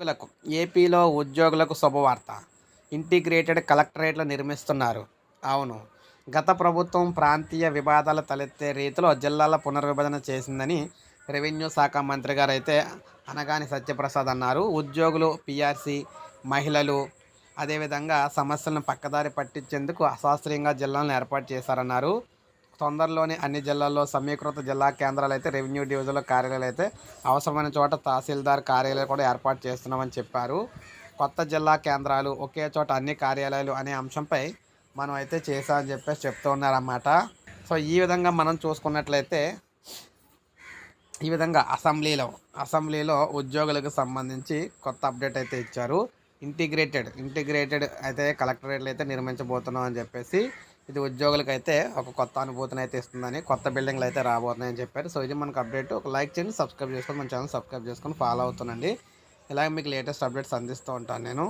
ఉద్యోగులకు ఏపీలో ఉద్యోగులకు శుభవార్త. ఇంటిగ్రేటెడ్ కలెక్టరేట్లు నిర్మిస్తున్నారు. అవును గత ప్రభుత్వం ప్రాంతీయ వివాదాలు తలెత్తే రీతిలో జిల్లాల పునర్విభజన చేసిందని రెవెన్యూ శాఖ మంత్రి గారు అయితే అనగాని సత్యప్రసాద్ అన్నారు. ఉద్యోగులు పిఆర్సీ మహిళలు అదేవిధంగా సమస్యలను పక్కదారి పట్టించేందుకు అశాస్త్రీయంగా జిల్లాలను ఏర్పాటు చేశారన్నారు. తొందరలోనే అన్ని జిల్లాల్లో సమీకృత జిల్లా కేంద్రాలు అయితే రెవెన్యూ డివిజన్ల కార్యాలయాలు అయితే అవసరమైన చోట తహసీల్దార్ కార్యాలయాలు కూడా ఏర్పాటు చేస్తున్నామని చెప్పారు. కొత్త జిల్లా కేంద్రాలు ఒకే చోట అన్ని కార్యాలయాలు అనే అంశంపై మనం అయితే చేసామని చెప్పేసి చెప్తూ ఉన్నారన్నమాట. సో ఈ విధంగా మనం చూసుకున్నట్లయితే ఈ విధంగా అసెంబ్లీలో అసెంబ్లీలో ఉద్యోగులకు సంబంధించి కొత్త అప్డేట్ అయితే ఇచ్చారు. ఇంటిగ్రేటెడ్ ఇంటిగ్రేటెడ్ అయితే కలెక్టరేట్లు అయితే నిర్మించబోతున్నాం అని చెప్పేసి ఇది ఉద్యోగులకు అయితే ఒక కొత్త అనుభూతిని అయితే ఇస్తుందని కొత్త బిల్డింగ్లు అయితే రాబోతున్నాయని చెప్పారు. సో ఇది మనకు అప్డేట్ ఒక లైక్ చేయండి సబ్స్క్రైబ్ చేసుకొని మన ఛానల్ సబ్స్క్రైబ్ చేసుకొని ఫాలో అవుతానండి ఇలాగ మీకు లేటెస్ట్ అప్డేట్స్ అందిస్తూ ఉంటాను నేను.